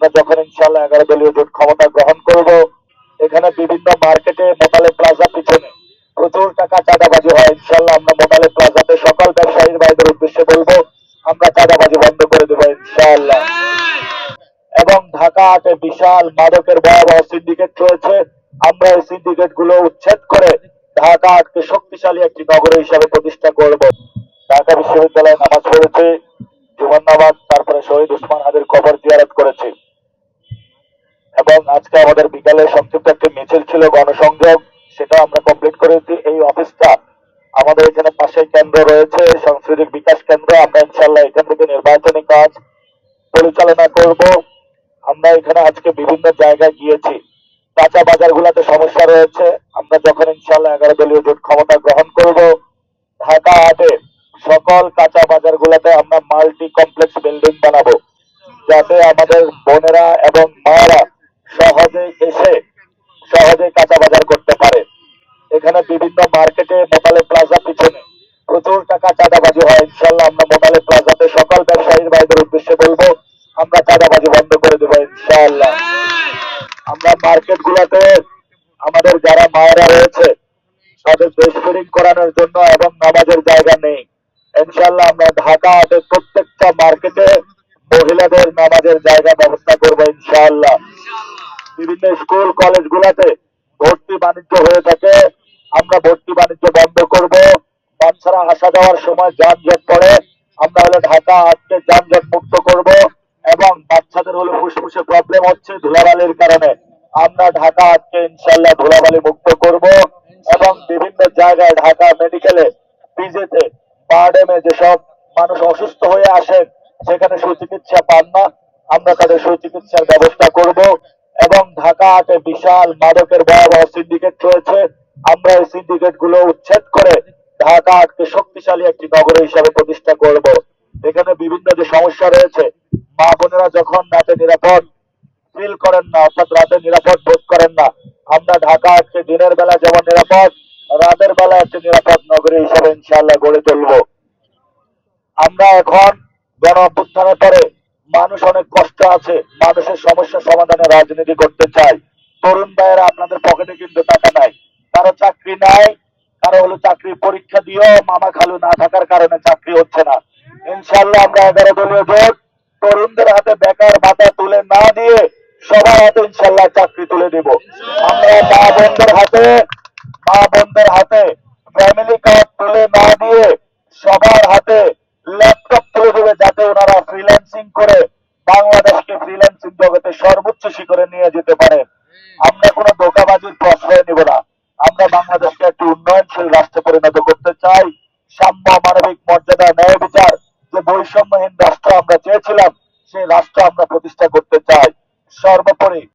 আমরা যখন ইনশাল্লাহ এগারো দলীয় জোট ক্ষমতা গ্রহণ করব, এখানে বিভিন্ন মার্কেটে মোতালে প্লাজা পিছনে প্রচুর টাকা চাঁদাবাজি হয়। ইনশাল্লাহ আমরা মোতালে প্লাজাতে সকল ব্যবসায়ীর ভাইদের উদ্দেশ্যে বলব, আমরা চাঁদাবাজি বন্ধ করে দেবো ইনশাল্লাহ এবং ঢাকা হাটে বিশাল মাদকের ভয়াবহ সিন্ডিকেট রয়েছে আমরা এই সিন্ডিকেটগুলো উচ্ছেদ করে ঢাকা হাটকে শক্তিশালী একটি নগর হিসাবে প্রতিষ্ঠা করব। ঢাকা বিশ্ববিদ্যালয়ে নামাজ পড়েছি জীবন নামাজ, তারপরে শহীদ উসমান হাদের কবর জিয়ারত করেছি। এবং আজকে আমাদের বিকালে সংক্ষিপ্ত একটি মিছিল ছিল গণসংযোগ সেটা আমরা কমপ্লিট করেছি। এই অফিসটা আমাদের এখানে পাশে কেন্দ্র রয়েছে, সাংস্কৃতিক বিকাশ কেন্দ্র। আমরা ইনশাল্লাহ এখান থেকে নির্বাচনী কাজ পরিচালনা করব। আমরা এখানে আজকে বিভিন্ন জায়গায় গিয়েছি। কাঁচা বাজার গুলাতে সমস্যা রয়েছে। আমরা যখন ইনশাল্লাহ এগারো দলীয় জোট ক্ষমতা গ্রহণ করব, ঢাকা হাটে সকল কাঁচা বাজার গুলাতে আমরা মাল্টি কমপ্লেক্স বিল্ডিং বানাবো। যাতে আমাদের বোনেরা এবং মায়েরা পিছনে প্রচুর টাকা চাঁদাবাজি হয়। ইনশাল্লাহ আমরা মোতালে প্লাজাতে সকল ব্যবসায়ীর ভাইদের উদ্দেশ্যে বলব, আমরা চাঁদাবাজি বন্ধ করে দেবো ইনশাল্লাহ আমরা মার্কেট গুলাতে আমাদের যারা মায়েরা রয়েছে, তাদের দেশ ফিরিং করানোর জন্য এবং নামাজের জায়গা নেই। ইনশাল্লাহ আমরা ঢাকা প্রত্যেকটা মার্কেটে মহিলাদের নামাজের জায়গা ব্যবস্থা করব ইনশাআল্লাহ। বিভিন্ন স্কুল কলেজ গুলাতে ভর্তি বাণিজ্য হয়ে থাকে। আমরা ভর্তি বাণিজ্য বন্ধ করব। বাচ্চারা আসা যাওয়ার সময় যানজট পড়ে। আমরা হলো ঢাকা হাটকে যানজট মুক্ত করব এবং বাচ্চাদের হলো ফুসফুসে প্রবলেম হচ্ছে ধুলাবালির কারণে। আমরা ঢাকা হাটকে ইনশাল্লাহ ধুলাবালি মুক্ত করব এবং বিভিন্ন জায়গায় ঢাকা মেডিকেলে পিজেতে বারডেমে যেসব মানুষ অসুস্থ হয়ে আসেন, সেখানে সুচিকিৎসা পান না। আমরা তাদের সুচিকিৎসার ব্যবস্থা করব এবং ঢাকা হাটে বিশাল মাদকের ভয়াবহ সিন্ডিকেট রয়েছে। আমরা এই সিন্ডিকেটগুলো উচ্ছেদ করে ঢাকা হাটকে শক্তিশালী একটি নগর হিসাবে প্রতিষ্ঠা করব। এখানে বিভিন্ন যে সমস্যা রয়েছে, মা বোনেরা যখন রাতে নিরাপদ ফিল করেন না, অর্থাৎ রাতে নিরাপদ বোধ করেন না, আমরা ঢাকা হাটকে দিনের বেলা যেমন নিরাপদ, রাতের বেলা একটি নিরাপদ নগরী হিসাবে ইনশাল্লাহ গড়ে তুলবো। আমরা এখন গণ অভ্যুত্থানের পরে মানুষ অনেক কষ্ট আছে, মানুষের সমস্যা সমাধানে রাজনীতি করতে চায় তরুণ ভাইয়েরা আপনাদের পকেটে কিন্তু টাকা নাই কারও হলো চাকরির পরীক্ষা দিয়েও মামা খালু না থাকার কারণে চাকরি হচ্ছে না। ইনশাল্লাহ আমরা এগারো দলীয় ভোট তরুণদের হাতে বেকার ভাতা তুলে না দিয়ে সবার হাতে ইনশাল্লাহ চাকরি তুলে দেব। আমরা মা বোনদের হাতে, মা বোনদের হাতে ফ্যামিলি কার্ড তুলে না দিয়ে সবার হাতে ল্যাপটপ তুলে দেবে যাতে ওনারা ফ্রিল্যান্সিং করে বাংলাদেশকে ফ্রিল্যান্সিং জগতে সর্বোচ্চ শিখরে নিয়ে যেতে পারে। আমরা কোনো ধোকাবাজির প্রশ্রয় নিব না। আমরা বাংলাদেশকে একটি উন্নয়নশীল রাষ্ট্রে পরিণত করতে চাই। সাম্য মানবিক মর্যাদা ন্যায় বিচার, যে বৈষম্যহীন রাষ্ট্র আমরা চেয়েছিলাম, সেই রাষ্ট্র আমরা প্রতিষ্ঠা করতে চাই। সর্বোপরি